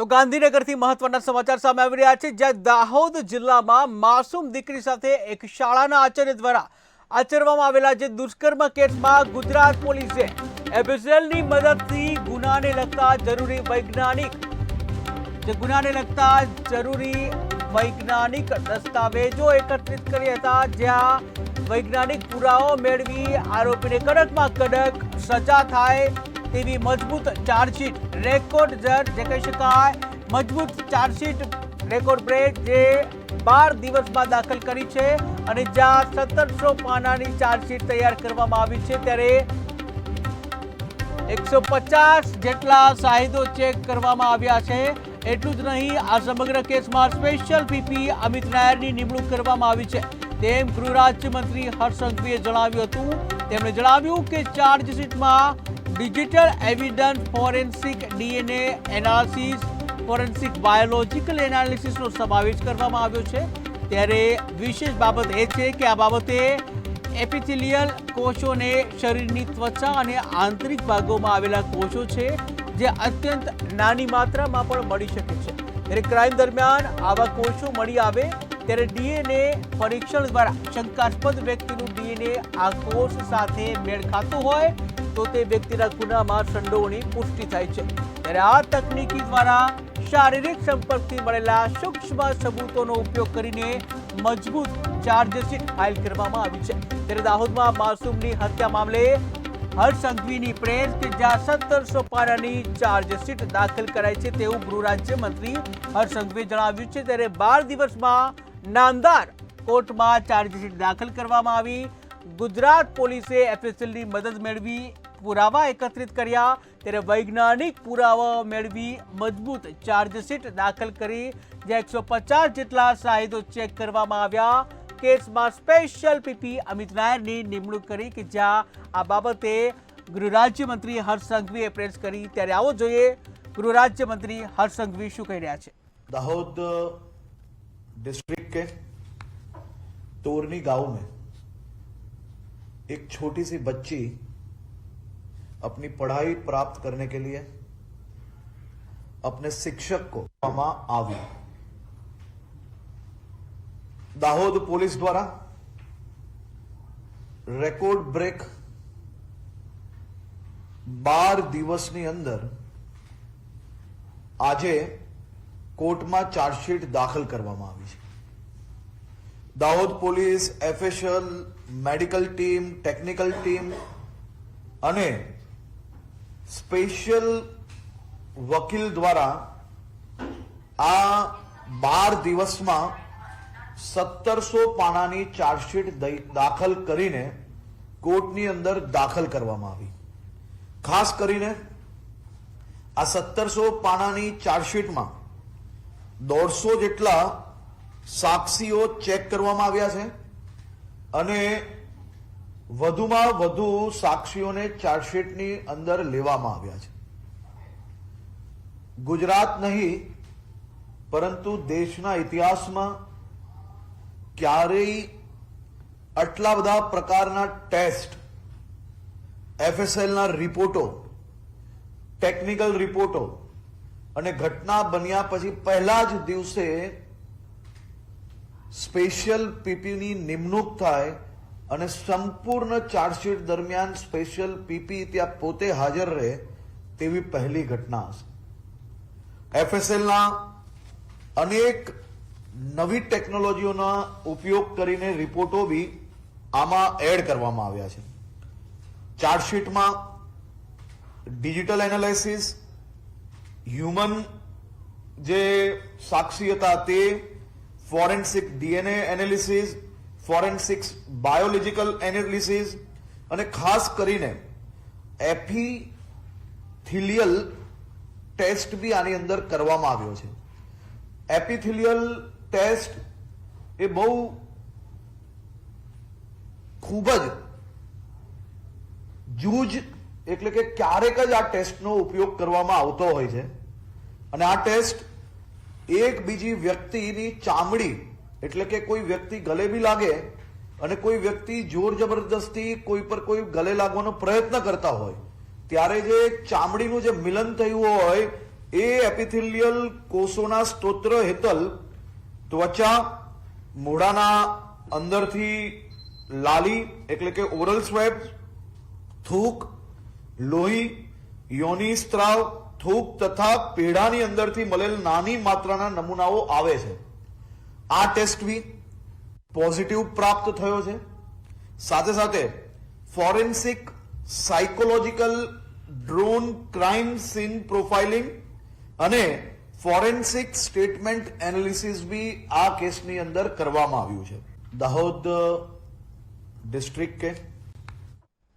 તો ગાંધીનગરથી મહત્વના સમાચાર સામે આવી રહ્યા છે, જ્યાં દાહોદ જિલ્લામાં માસૂમ દીકરી સાથે એક શાળાના આચાર્ય દ્વારા આચરવામાં આવેલા જે દુષ્કર્મ કેસમાં ગુજરાત પોલીસે એફએસએલની મદદથી ગુનાને લગતા જરૂરી વૈજ્ઞાનિક, જે ગુનાને લગતા જરૂરી વૈજ્ઞાનિક દસ્તાવેજો એકત્રિત કર્યા હતા, જ્યાં વૈજ્ઞાનિક પુરાવો મેળવી આરોપીને કડકમાં કડક સજા થાય તેવી મજબૂત ચાર્જશીટ, રેકોર્ડ જર જે કહી શકાય, મજબૂત ચાર્જશીટ, રેકોર્ડ બ્રેક, જે બાર દિવસમાં દાખલ કરી છે અને જ્યાં સત્તરસો પાનાની ચાર્જશીટ તૈયાર કરવામાં આવી છે, ત્યારે એકસો પચાસ જેટલા સાહિદો ચેક કરવામાં આવ્યા છે. એટલું જ નહીં, આ સમગ્ર કેસમાં સ્પેશિયલ પીપી અમિત નાયરની નિમણૂક કરવામાં આવી છે. તેમ ગૃહ રાજ્યમંત્રી હર્ષ સંઘવીએ જણાવ્યું હતું. તેમણે જણાવ્યું કે ચાર્જશીટમાં digital evidence forensic DNA analysis forensic biological એનાલિસિસનો સમાવેશ કરવામાં આવ્યો છે. ત્યારે વિશેષ બાબત એ છે કે આ બાબતે એપિથિલિયલ કોષોને શરીરની ત્વચા અને આંતરિક ભાગોમાં આવેલા કોષો છે, જે અત્યંત નાની માત્રામાં પણ મળી શકે છે. ત્યારે ક્રાઇમ દરમિયાન આવા કોષો મળી આવે, ત્યારે ડીએનએ પરીક્ષણ દ્વારા શંકાસ્પદ વ્યક્તિનું ડીએનએ આ કોષ સાથે મેળ ખાતું હોય તો તે વ્યક્તિના ગુનામાં સંડોવણી પુષ્ટિ થાય છે. ત્યારે આ તકનીકી દ્વારા શારીરિક સંપર્કથી મળેલા સૂક્ષ્મ સબૂતોનો ઉપયોગ કરીને મજબૂત ચાર્જશીટ ફાઇલ કરવામાં આવી છે. ત્યારે દાહોદમાં માસૂમની હત્યા મામલે હર્ષ સંઘવીની પ્રેસ કે જ્યાં સત્તરસો પારાની ચાર્જશીટ દાખલ કરાઈ છે તેવું ગૃહ રાજ્યમંત્રી હર્ષ સંઘવીએ જણાવ્યું છે. ત્યારે બાર દિવસમાં નામદાર કોર્ટમાં ચાર્જશીટ દાખલ કરવામાં આવી. ગુજરાત પોલીસે એફએસએલની મદદ મેળવી પુરાવા એકત્રિત કર્યા ત્યારે વૈજ્ઞાનિક પુરાવા મેળવી મજબૂત ચાર્જશીટ દાખલ કરી જ્યાં એકસો પચાસ જેટલા સાહિદો ચેક કરવામાં આવ્યા કેસમાં સ્પેશિયલ પીપી અમિત નાયરની નિમણૂક કરી કે જ્યાં આ બાબતે ગૃહ રાજ્યમંત્રી હર્ષ સંઘવીએ પ્રેસ કરી ત્યારે આવો જોઈએ ગૃહ રાજ્યમંત્રી હર્ષ સંઘવી શું કહી રહ્યા છે दाहोद डिस्ट्रिक्ट के तोरनी गांव में एक छोटी सी बच्ची अपनी पढ़ाई प्राप्त करने के लिए अपने शिक्षक को આપવામાં આવી દાહોદ પોલીસ દ્વારા રેકોર્ડ બ્રેક બાર દિવસની અંદર આજે કોર્ટમાં ચાર્જશીટ દાખલ કરવામાં આવી છે Dahod police FSL medical team technical team અને special વકીલ દ્વારા આ બાર દિવસમાં સત્તરસો પાનાની ચાર્જશીટ દાખલ કરીને કોર્ટની અંદર દાખલ કરવામાં આવી. ખાસ કરીને આ સત્તરસો પાનાની ચાર્જશીટમાં દોઢસો જેટલા સાક્ષીઓ ચેક કરવામાં આવ્યા છે અને વધુમાં વધુ સાક્ષીઓને ચાર્જશીટની અંદર લેવામાં આવ્યા છે. ગુજરાત નહીં, પરંતુ દેશના ઇતિહાસમાં ક્યારેય આટલા બધા પ્રકારના ટેસ્ટ, એફએસએલના રિપોર્ટો, ટેકનિકલ રિપોર્ટો અને ઘટના બન્યા પછી પહેલા જ દિવસે સ્પેશિયલ પીપીની નિમણૂક થાય અને સંપૂર્ણ ચાર્જશીટ દરમિયાન સ્પેશિયલ પીપી ત્યાં પોતે હાજર રહે તેવી પહેલી ઘટના હશે. એફએસએલના અનેક નવી ટેકનોલોજીઓના ઉપયોગ કરીને રિપોર્ટો બી આમાં એડ કરવામાં આવ્યા છે. ચાર્જશીટમાં ડિજિટલ એનાલિસિસ, હ્યુમન જે સાક્ષી હતા તે, forensic DNA analysis forensics, biological analysis અને ખાસ કરીને એપિથિલિયલ ટેસ્ટ બી આની અંદર કરવામાં આવ્યો છે. એપિથિલિયલ ટેસ્ટ એ બહુ ખૂબ જ જૂજ એટલે કે ક્યારેક જ આ ટેસ્ટનો ઉપયોગ કરવામાં આવતો હોય છે. અને આ ટેસ્ટ એક બીજી વ્યક્તિની ચામડી એટલે કે કોઈ વ્યક્તિ ગલે બી લાગે અને કોઈ વ્યક્તિ જોર જબરદસ્તી કોઈ પર કોઈ ગલે લાગવાનો પ્રયત્ન કરતા હોય, ત્યારે જે ચામડીનું જે મિલન થયું હોય, એ એપિથિલિયલ કોષોના સ્તોત્ર હેતલ ત્વચા મોઢાના અંદરથી લાલી એટલે કે ઓરલ સ્વેબ થૂક, લોહી, યોની સ્ત્રાવ, થૂક તથા પેઢાની અંદરથી મળેલ નાની માત્રાના નમૂનાઓ આવે છે. આ ટેસ્ટ બી પોઝિટિવ પ્રાપ્ત થયો છે. સાથે સાથે forensic psychological drone crime scene profiling અને ફોરેન્સિક સ્ટેટમેન્ટ એનાલિસિસ બી આ કેસની અંદર કરવામાં આવ્યું છે. દાહોદ ડિસ્ટ્રિક્ટ કે